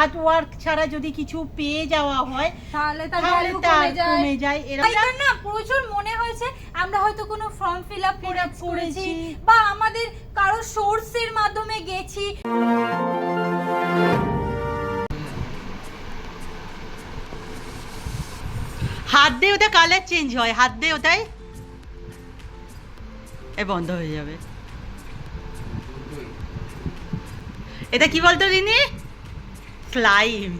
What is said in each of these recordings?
Hard work ছাড়া যদি কিছু পেয়ে যাওয়া হয় তাহলে তার তার কমে যায়। কমে যায়। এরকম না প্রচুর মনে হয়েছে আমরা হয়তো কোনো ফর্ম ফিল আপ করেছি করেছি। বা আমাদের কারও সোর্সের মাধ্যমে গেছি। হাত দিয়ে ওটা কালার চেঞ্জ হয় হাত দিয়ে ওটাই এ বন্ধ হয়ে যাবে। এটা কি বলতো রিনি? স্লাইম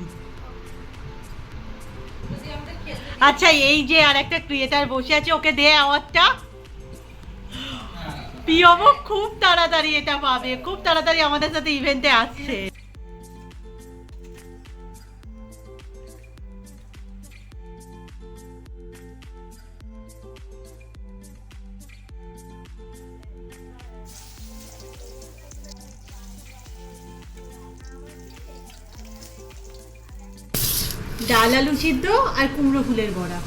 আচ্ছা এই যে আর একটা ক্রিয়েটার বসে আছে, ওকে দে আওয়াজটা। পিয়ব, খুব তাড়াতাড়ি এটা পাবে, খুব তাড়াতাড়ি আমাদের সাথে ইভেন্টে আসছে। ডাল আলু সিদ্ধ আর কুমড়ো ফুলের বড়া।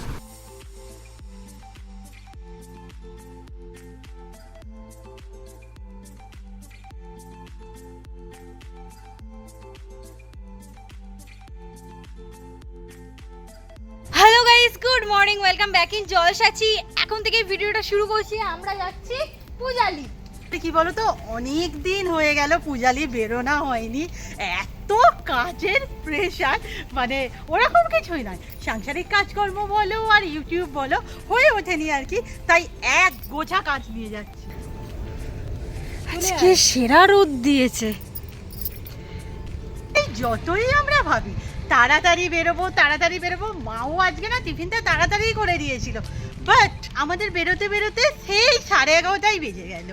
Good morning welcome back in জলসাচি। এখন থেকে ভিডিওটা শুরু করছি, আমরা যাচ্ছি পূজালি। কি বলতো? অনেক দিন হয়ে গেল পূজালি বেরোনা হয়নি। এত কাজের প্রেশার মানে ওরকম কিছুই নয়। সাংসারিক কাজকর্ম বলো আর ইউটিউব বলো হয়ে ওঠেনি আর কি। তাই এক গোছা কাজ নিয়ে যাচ্ছি। আজকে সেরা রোদ দিয়েছে। এই যতই আমরা ভাবি তাড়াতাড়ি বেরোবো তাড়াতাড়ি বেরোবো মাও আজকে না টিফিনটা তাড়াতাড়ি করে দিয়েছিল। বাট আমাদের বেরোতে বেরোতে সেই সাড়ে এগারোটাই বেজে গেল।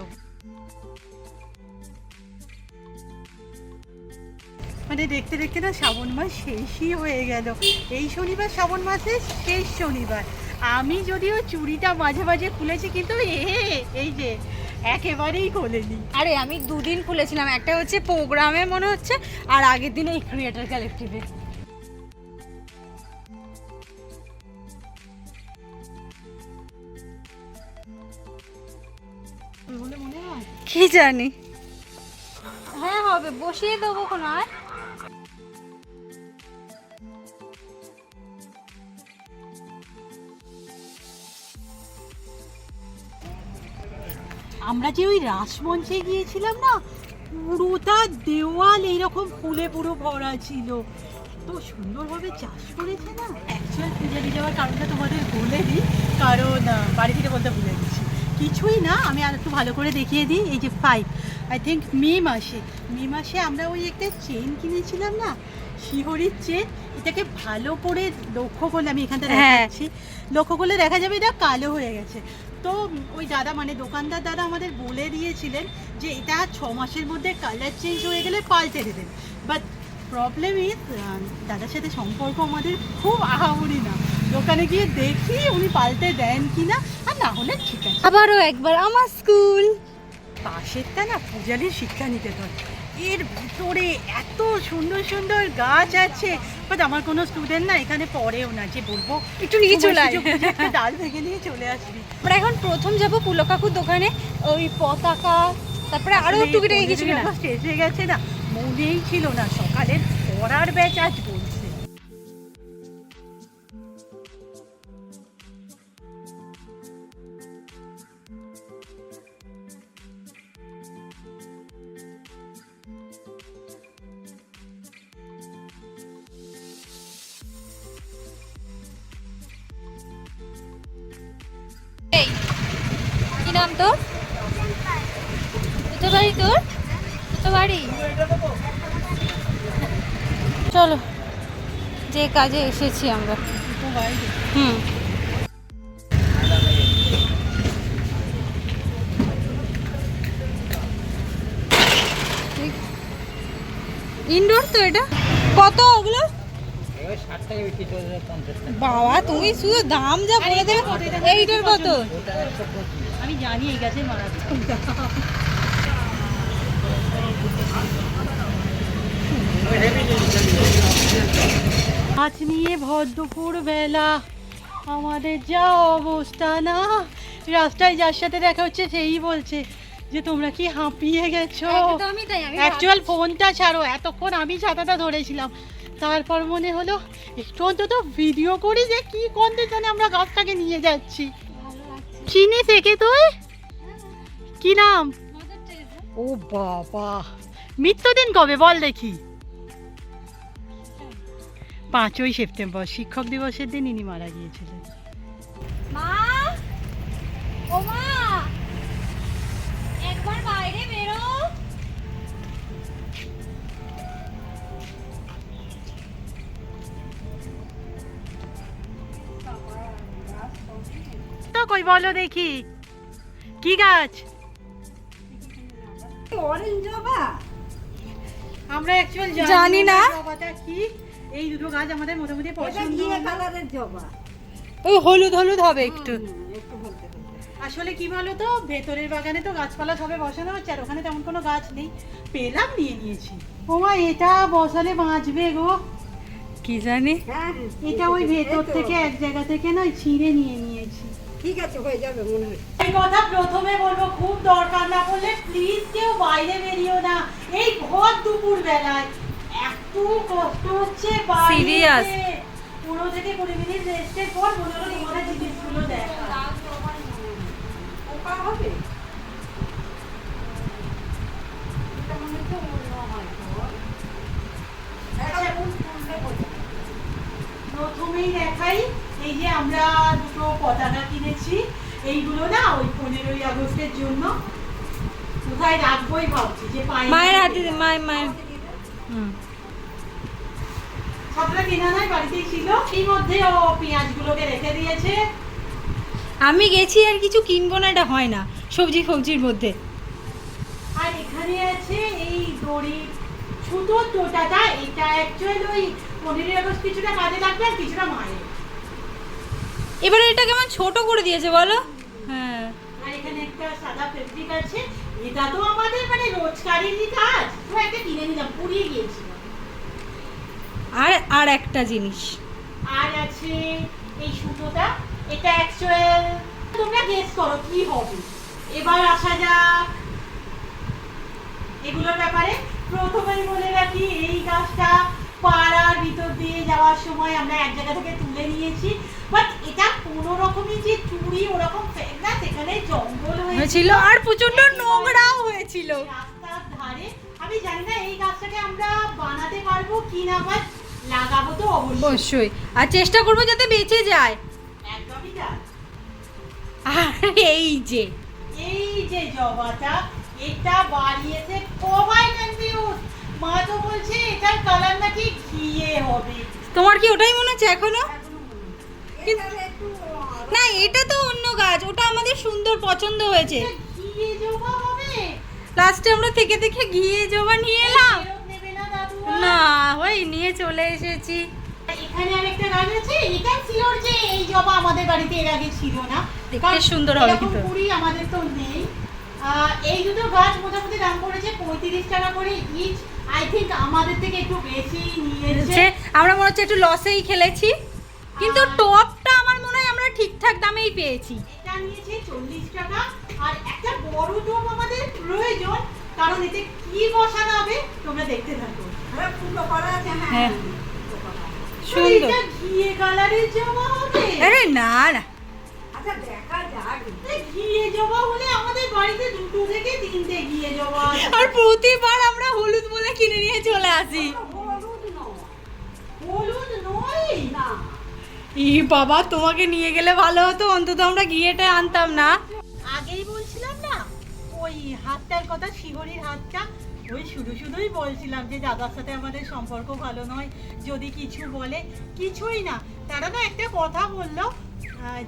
মানে দেখতে দেখতে না শ্রাবণ মাস শেষই হয়ে গেল। এই শনিবার শ্রাবণ মাসের শেষ শনিবার। আমি যদিও চুড়িটা মাঝে মাঝে খুলেছি কিন্তু এ এই যে একেবারেই খোলেনি। আরে আমি দুদিন খুলেছিলাম। একটা হচ্ছে প্রোগ্রামে মনে হচ্ছে আর আগের দিন এই ক্রিয়েটার কালেক্টিভে কি জানি। হ্যাঁ হবে। বসিয়ে দেবো কোনো আর। আমরা যে ওই রাসমঞ্চে গিয়েছিলাম না, পুরোটা দেওয়াল এইরকম ফুলে পুরো ভরা ছিল। তো সুন্দরভাবে চাষ করেছে না? অ্যাকচুয়াল পূজা দিয়ে যাওয়ার কারণটা তোমাদের বলে দিই, কারণ বাড়ি থেকে বলতে ভুলে গেছি। কিছুই না আমি আর একটু ভালো করে দেখিয়ে দিই এই যে ফাইভ আই থিঙ্ক মে মাসে মে মাসে আমরা ওই একটা চেন কিনেছিলাম না শিহরির চেন এটাকে ভালো করে লক্ষ্য করলে আমি এখানটা হ্যাঁ। দেখাচ্ছি। লক্ষ্য করলে দেখা যাবে এটা কালো হয়ে গেছে। তো ওই দাদা মানে দোকানদার দাদা আমাদের বলে দিয়েছিলেন যে এটা ছ মাসের মধ্যে কালার চেঞ্জ হয়ে গেলে পাল্টে দেবেন। বাট প্রবলেম ইজ দাদার সাথে সম্পর্ক আমাদের খুব আহামরি না। দোকানে গিয়ে দেখি উনি পাল্টে দেন কি না আর না হলে ঠিক আছে। আবারও একবার আমার স্কুল। পাশেরটা না পূজালির শিক্ষা নিতে হয় এর ভিতরে এত সুন্দর সুন্দর গাছ আছে। বাট আমার কোনো স্টুডেন্ট না এখানে পড়েও না যে বলব একটু নিয়ে চলে একটা ডাল ভেঙে নিয়ে চলে আসবি। আমরা এখন প্রথম যাব পুলো কাকুর দোকানে ওই পতাকা তারপরে আরও একটু টুকিটাকি কিছু গেছে না মনেই ছিল না সকালের পড়ার ব্যাচ আজ বলছে। কি নাম তোর? কোথায় বাড়ি তোর? চলো, যে কাজে এসেছি আমরা। হুম। ইনডোর তো এটা। কত ওগুলো? বাবা, তুমি শুধু দাম যা বলে দেবে, এইটার কত? আমি জানি এই গাছের মারা আজ নিয়ে ভর দুপুর বেলা। আমাদের যা অবস্থা না? রাস্তায় যার সাথে দেখা হচ্ছে সেই বলছে যে তোমরা কি হাঁপিয়ে গেছো? অ্যাকচুয়াল ফোনটা ছাড়ো এতক্ষণ আমি ছাতাটা ধরেছিলাম। তারপর মনে হলো একটু অন্তত ভিডিও করি যে কি কন্ডিশনে আমরা গাছটাকে নিয়ে যাচ্ছি? চিনি থেকে তুই? কি নাম? ও বাবা। মৃত্যুদিন কবে? বল দেখি। পাঁচই সেপ্টেম্বর শিক্ষক দিবসের দিন ইনি মারা গিয়েছিলেন। মা! ও মা! একবার বাইরে বেরো। তো কই বলো দেখি। কি গাছ? অরেঞ্জ জবা। আমরা অ্যাকচুয়াল জানি না। জবাটা কি? এই দুটো গাছ আমাদের মোটামুটি পছন্দ। কালারের জবা। ওই হলুদ হলুদ হবে একটু। একটু বলতে বলতে আসলে কি বলো তো ভেতরের বাগানে তো গাছপালা সবে বসানো হচ্ছে আর ওখানে তেমন কোনো গাছ নেই। পেলাম নিয়ে নিয়েছি। ও মা এটা বসালে বাঁচবে গো। কি জানি? হ্যাঁ এটা ওই ভেতর থেকে এক জায়গা থেকে না ছিঁড়ে নিয়ে নিয়েছি। ঠিক আছে হয়ে যাবে মনে হয়। এই কথা প্রথমে বলব খুব দরকার না পড়লে প্লিজ কেউ বাইরে বেরিও না। এই ভর দুপুর বেলায় কষ্ট হচ্ছে বাইরে Serious? থেকে কুড়ি মিনিট রেস্টের পর মনে হলো তোমাদের জিনিসগুলো দেখা পোকা হবে এটা হচ্ছে অন্য হয়তো। এটা ফুল ফুললে বোঝা যায়। প্রথমেই দেখাই এই যে আমরা দুটো পতাকা কিনেছি এইগুলো না ওই পনেরোই আগস্টের জন্য কোথায় রাখবোই ভাবছি যে মায়ের হাতে মায়ের মায়ের হুম ছাত্রা কেনা নয় বাড়িতেই ছিল? এই মধ্যে ও পেঁয়াজগুলোকে রেখে দিয়েছে। আমি গেছি আর কিছু কিনবো না এটা হয় না সবজি ফবজির মধ্যে। আর এখানে আছে এই দড়ি সুতোর টোটাটা এটা অ্যাকচুয়ালি ওই পনেরোই আগস্ট কিছুটা কাজে লাগবে আর কিছুটা মায়ের। এবারে এটা কেমন ছোট করে দিয়েছে বলো? হ্যাঁ। আর এখানে একটা সাদা ফেব্রিক আছে এটা তো আমাদের মানে রোজকারেরই কাজ। একটা কিনে নিলাম পুড়িয়ে গিয়েছিল আর আর একটা জিনিস। আর আছে এই সুতোটা। এটা অ্যাকচুয়াল তোমরা গেস করো কি হবে। এবার আসা যাক। এগুলোর ব্যাপারে প্রথমেই বলে রাখি এই গাছটা পাড়ার ভিতর দিয়ে যাওয়ার সময় আমরা এক জায়গা থেকে তুলে নিয়েছি। বাট এটা কোনো রকমই যে চুরি ওরকম না সেখানে জঙ্গল হয়েছিল হয়েছিল। আর প্রচণ্ড নোংরাও হয়েছিল। রাস্তার ধারে। আমি জানি না এই গাছটাকে আমরা বানাতে পারব কি না বাট লাগাবো তো অবশ্যই। আর চেষ্টা করব যাতে বেঁচে যায়। একদমই আর এই যে। এই যে জবাটা এটা বাড়িয়েছে কনফিউজ মা তো বলছে এটার কালার নাকি ঘিয়ে হবে। তোমার কি ওটাই মনে হচ্ছে এখনও? না এটা তো অন্য গাছ। ওটা আমাদের সুন্দর পছন্দ হয়েছে। ঘিয়ে জবা হবে। লাস্টে আমরা থেকে থেকে ঘিয়ে জবা নিয়ে এলাম। না ওই নিয়ে চলে এসেছি। এখানে আরেকটা গাছ আছে এটা শিওর যে এই জবা আমাদের বাড়িতে এর আগে ছিল না। দেখতে সুন্দর হবে কিন্তু। কুড়ি আমাদের তো নেই। এই দুটো গাছ মোটামুটি দাম পড়েছে পঁয়ত্রিশ টাকা করে ইচ আই থিঙ্ক আমাদের থেকে একটু বেশি নিয়েছে। আমরা মনে হচ্ছে একটু লসেই খেলেছি। কিন্তু টপটা আমার মনে হয় আমরা ঠিকঠাক দামেই পেয়েছি। এটা নিয়েছে চল্লিশ টাকা। আর একটা বড় ডোম আমাদের প্রয়োজন কারণ এতে কি বসানো হবে তোমরা দেখতে থাকো। হ্যাঁ, করা আছে, হ্যাঁ, হ্যাঁ। সুন্দর। এটা ঘিয়ে কালারের জবা হবে। আরে না না। আচ্ছা, দেখা যাক। ঘিয়ে জবা হলে আমাদের বাড়িতে দুটো থেকে তিনটে ঘিয়ে জবা আর প্রতিবার আমরা হলুদ বলে কিনে নিয়ে চলে আসি। হলুদ নয়। না। ই বাবা তোমাকে নিয়ে গেলে ভালো হতো। অন্তত আমরা গিয়েটা আনতাম না। আগেই বলছিলাম না ওই হাতটার কথা শিহরির হাতটা ওই শুধু শুধুই বলছিলাম যে দাদার সাথে আমাদের সম্পর্ক ভালো নয়, যদি কিছু বলে, কিছুই না। তারা না একটা কথা বলল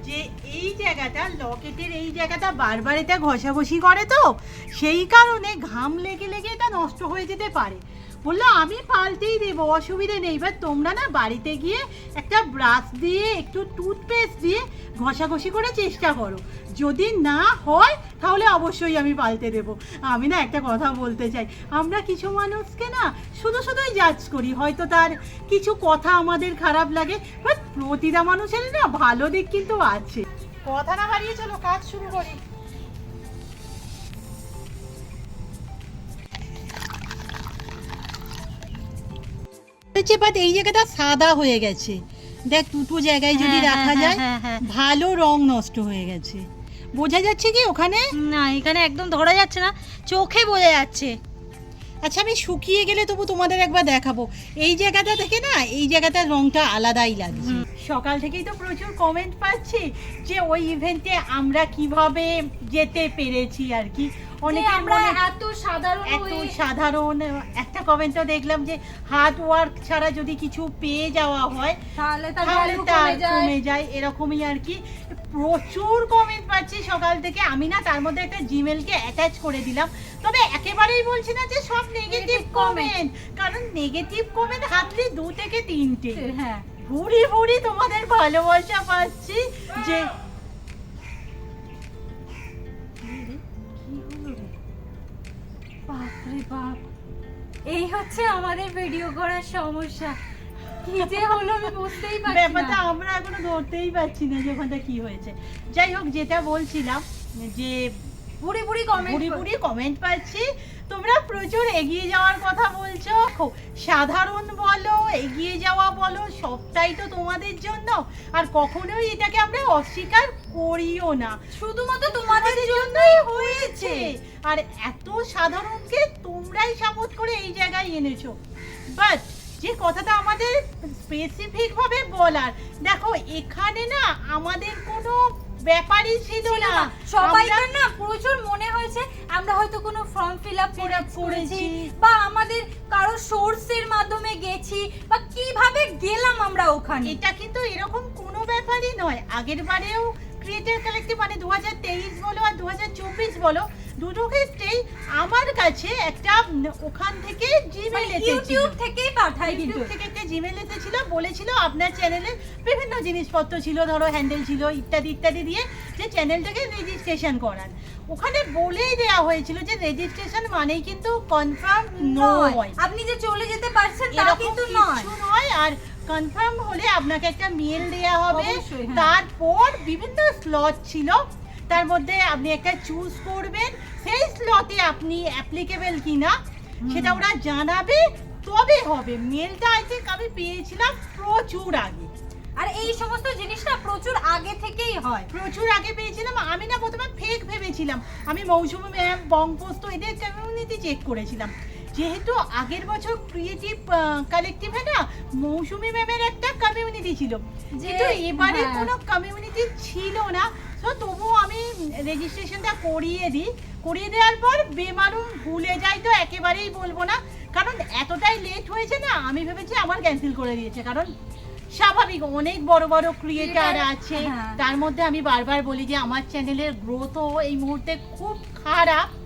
যে এই জায়গাটা, লকেটের এই জায়গাটা বারবার এটা ঘষাঘষি করে তো, সেই কারণে ঘাম লেগে লেগে এটা নষ্ট হয়ে যেতে পারে। বলল, আমি পাল্টেই দেবো, অসুবিধে নেই। এবার তোমরা না বাড়িতে গিয়ে একটা ব্রাশ দিয়ে, একটু টুথপেস্ট দিয়ে ঘষাঘষি করে চেষ্টা করো। যদি না হয়, তাহলে অবশ্যই আমি পাল্টে দেব। আমি না একটা কথা বলতে চাই, আমরা কিছু মানুষকে না শুধু শুধুই জাজ করি। হয়তো তার কিছু কথা আমাদের খারাপ লাগে বাট প্রতিটা মানুষের না ভালো দিক কিন্তু আছে। কথা না বাড়িয়ে চলো, কাজ শুরু করি। হচ্ছে বাট এই জায়গাটা সাদা হয়ে গেছে। দেখ দুটো জায়গায় যদি হ্যাঁ, রাখা হ্যাঁ, যায় হ্যাঁ। ভালো রং নষ্ট হয়ে গেছে। বোঝা যাচ্ছে কি ওখানে? না এখানে একদম ধরা যাচ্ছে না চোখে বোঝা যাচ্ছে। আচ্ছা আমি শুকিয়ে গেলে তবু তোমাদের একবার দেখাবো। এই জায়গাটা থেকে না এই জায়গাটার রংটা আলাদাই লাগছে। সকাল থেকেই তো প্রচুর কমেন্ট পাচ্ছি যে ওই ইভেন্টে আমরা কীভাবে যেতে পেরেছি আর কি। অনেকে আমরা এত সাধারণ এত সাধারণ একটা কমেন্টও দেখলাম যে হার্ড ওয়ার্ক ছাড়া যদি কিছু পেয়ে যাওয়া হয় তাহলে তার কমে যায়। এরকমই আর কি। প্রচুর কমেন্ট পাচ্ছি সকাল থেকে। আমি না তার মধ্যে একটা জিমেলকে অ্যাটাচ করে দিলাম। তবে একেবারেই বলছি না যে সব নেগেটিভ কমেন্ট কারণ নেগেটিভ কমেন্ট হাতলি দু থেকে তিনটে। হ্যাঁ। ভুড়ি ভুড়ি তোমাদের ভালোবাসা পাচ্ছি যে বাপরে বাপ এই হচ্ছে আমাদের ভিডিও করার সমস্যা। কি যে হলো আমি বুঝতেই পারছি ব্যাপারটা আমরা এখনও ধরতেই পারছি না যে ওখানটা কি হয়েছে। যাই হোক যেটা বলছিলাম যে বুড়ি বুড়ি কমেন্ট কমেন্ট পাচ্ছি। তোমরা প্রচুর এগিয়ে যাওয়ার কথা বলছো। সাধারণ বলো এগিয়ে যাওয়া বলো সবটাই তো তোমাদের জন্য। আর কখনোই এটাকে আমরা অস্বীকার করিও না। শুধুমাত্র তোমাদের জন্যই হয়েছে। আর এত সাধারণকে তোমরাই সাপোর্ট করে এই জায়গায় এনেছো। বাট যে কথাটা আমাদের স্পেসিফিক ভাবে বলার দেখো এখানে না আমাদের কোনো ব্যাপারই ছিল না। সবাই না। প্রচুর মনে হয়েছে আমরা হয়তো কোনো ফর্ম ফিল আপ করেছি। বা আমাদের কারও সোর্সের মাধ্যমে গেছি বা কীভাবে গেলাম আমরা ওখানে এটা কিন্তু এরকম কোনো ব্যাপারই নয় আগের বারেও ক্রিয়েটার কালেক্টিভ মানে দু হাজার তেইশ বলো আর দু হাজার চব্বিশ বলো দুটো ক্ষেত্রেই আমার কাছে একটা ওখান থেকে জিমেল মানে ইউটিউব থেকেই পাঠাই কিন্তু। থেকে একটা জিমেল এসেছিল বলেছিল আপনার চ্যানেলে বিভিন্ন জিনিসপত্র ছিল ধরো হ্যান্ডেল ছিল ইত্যাদি ইত্যাদি দিয়ে যে চ্যানেলটাকে রেজিস্ট্রেশন করান। ওখানে বলেই দেওয়া হয়েছিল যে রেজিস্ট্রেশন মানেই কিন্তু কনফার্ম নয়। আপনি যে চলে যেতে পারছেন তা কিন্তু নয়। নয় আর কনফার্ম হলে আপনাকে একটা মেল দেয়া হবে। হ্যাঁ। তারপর বিভিন্ন স্লট ছিল তার মধ্যে আপনি একটা চুজ করবেন সেই স্লটে আপনি অ্যাপ্লিকেবল কিনা সেটা ওরা জানাবে তবে হবে। মেলটা আই থিঙ্ক আমি পেয়েছিলাম প্রচুর আগে। আর এই সমস্ত জিনিসটা প্রচুর আগে থেকেই হয়। প্রচুর আগে পেয়েছিলাম আমি না প্রথমে ফেক ভেবেছিলাম। আমি মৌসুমি ম্যাম বংপোস্ত এদের কমিউনিটি চেক করেছিলাম। যেহেতু আগের বছর ক্রিয়েটিভ কালেকটিভে না মৌসুমি ম্যামের একটা কমিউনিটি ছিল। যে- কিন্তু এবারে হ্যাঁ। কোনো কমিউনিটি ছিল না। তো তবুও আমি রেজিস্ট্রেশনটা করিয়ে দিই। করিয়ে দেওয়ার পর বেমালুম ভুলে যাই তো একেবারেই বলব না। কারণ এতটাই লেট হয়েছে না আমি ভেবেছি আমার ক্যান্সেল করে দিয়েছে। কারণ স্বাভাবিক অনেক বড় বড় ক্রিয়েটার আছে। হ্যাঁ। তার মধ্যে আমি বারবার বলি যে আমার চ্যানেলের গ্রোথও এই মুহূর্তে খুব খারাপ।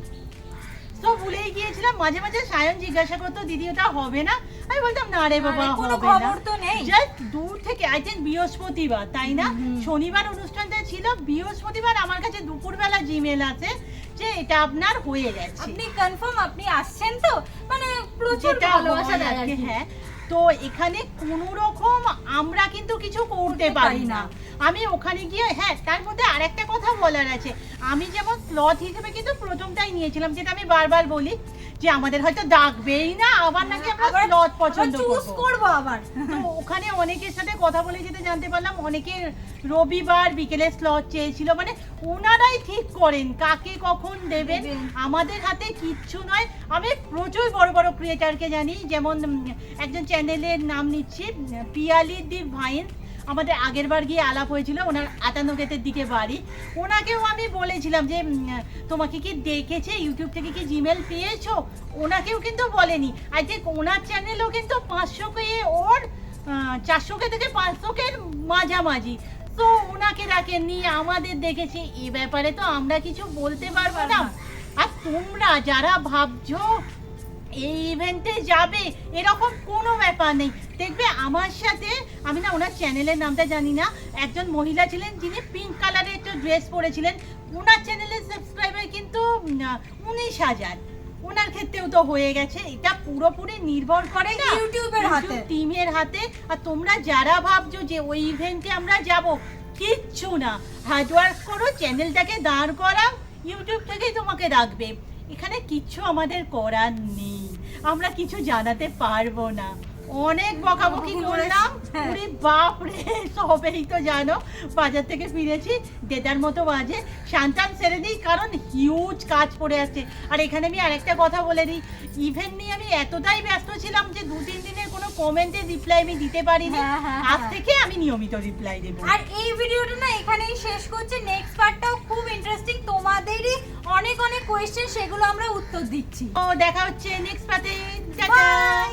তো ভুলেই গিয়েছিলাম মাঝে মাঝে সায়ন জিজ্ঞাসা করতো দিদি ওটা হবে না? আমি বলতাম না রে বাবা হবে না। খবর তো নেই। জাস্ট দূর থেকে আই থিঙ্ক বৃহস্পতিবার তাই না। শনিবার অনুষ্ঠানটা ছিল বৃহস্পতিবার আমার কাছে দুপুরবেলা জিমেল আছে যে এটা আপনার হয়ে গেছে। আপনি কনফার্ম আপনি আসছেন তো? মানে প্রচুর ভালোবাসা কি। হ্যাঁ। তো এখানে কোনো রকম আমরা কিন্তু কিছু করতে পারি না। আমি ওখানে গিয়ে হ্যাঁ তার মধ্যে আরেকটা কথা বলার আছে। আমি যেমন ক্লথ হিসেবে কিন্তু প্রথমটাই নিয়েছিলাম যেটা আমি বারবার বলি যে আমাদের হয়তো ডাকবেই না আবার নাকি আমরা ক্লথ পছন্দ করব আবার। তো ওখানে অনেকের সাথে কথা বলে যেতে জানতে পারলাম। অনেকে রবিবার বিকেলে স্লট চেয়েছিল। মানে ওনারাই ঠিক করেন কাকে কখন দেবেন। আমাদের হাতে কিচ্ছু নয়। আমি প্রচুর বড় বড় ক্রিয়েটারকে জানি। যেমন একজন চ্যানেলের নাম নিচ্ছি পিয়ালি দীপ ভাইন। আমাদের আগের বার গিয়ে আলাপ হয়েছিল ওনার আটান্ন গেটের দিকে বাড়ি। ওনাকেও আমি বলেছিলাম যে তোমাকে কি দেখেছে? ইউটিউব থেকে কি জিমেল পেয়েছ? ওনাকেও কিন্তু বলেনি। আই থিঙ্ক ওনার চ্যানেলও কিন্তু পাঁচশো কে ওর চারশো কে থেকে পাঁচশো কে মাঝামাঝি। তো ওনাকে রাখেননি আমাদের দেখেছে। এ ব্যাপারে তো আমরা কিছু বলতে পারব না। আর তোমরা যারা ভাবছ এই ইভেন্টে যাবে, এরকম কোনো ব্যাপার নেই। দেখবে আমার সাথে, আমি না ওনার চ্যানেলের নামটা জানি না, একজন মহিলা ছিলেন যিনি পিঙ্ক কালারের একটা ড্রেস পরেছিলেন। ওনার চ্যানেলের সাবস্ক্রাইবার কিন্তু উনিশ হাজার। ওনার ক্ষেত্রেও তো হয়ে গেছে। এটা পুরোপুরি নির্ভর করে না ইউটিউবের হাতে টিমের হাতে। আর তোমরা যারা ভাবছ যে ওই ইভেন্টে আমরা যাব কিচ্ছু না। হার্ডওয়ার্ক করো চ্যানেলটাকে দাঁড় করাও ইউটিউব থেকেই তোমাকে রাখবে। এখানে কিচ্ছু আমাদের করার নেই। আমরা কিছু জানাতে পারব না। অনেক বকাবকি করলাম। হ্যাঁ। বাপ রে সবেই তো জানো। বাজার থেকে ফিরেছি দেদার মতো বাজে। শান্তান সেরে দিই কারণ হিউজ কাজ পড়ে আছে। আর এখানে আমি আরেকটা কথা বলে দিই ইভেন নিয়ে আমি এতটাই ব্যস্ত ছিলাম যে দু তিন দিনের কোনো কমেন্টের রিপ্লাই আমি দিতে পারিনি। হ্যাঁ, হ্যাঁ, আজ। থেকে আমি নিয়মিত রিপ্লাই দেবো। আর এই ভিডিওটা না এখানেই শেষ করছি। নেক্সট পার্টটাও খুব ইন্টারেস্টিং তোমাদেরই অনেক অনেক কোয়েশ্চেন সেগুলো আমরা উত্তর দিচ্ছি। ও দেখা হচ্ছে নেক্সট পাতে বাই